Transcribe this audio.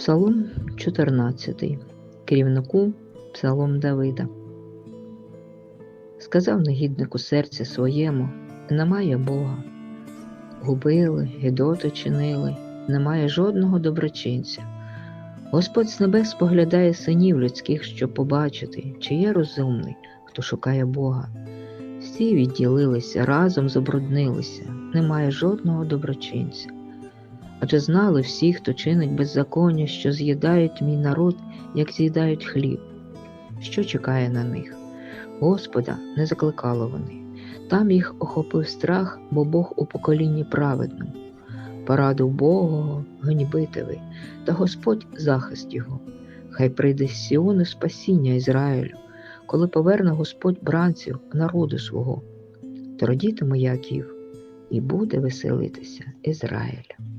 Псалом 14. Керівнику Псалом Давида. Сказав негіднику серці своєму, немає Бога. Губили, гідоти чинили, немає жодного доброчинця. Господь з небес споглядає синів людських, щоб побачити, чи є розумний, хто шукає Бога. Всі відділилися, разом забруднилися, немає жодного доброчинця. Адже знали всі, хто чинить беззаконня, що з'їдають мій народ, як з'їдають хліб. Що чекає на них? Господа не закликало вони. Там їх охопив страх, бо Бог у поколінні праведному. Порадив Богого гнібити ви, та Господь захист його. Хай прийде з Сіону спасіння Ізраїлю, коли поверне Господь бранців народу свого. То радітиме Яків, і буде веселитися Ізраїль.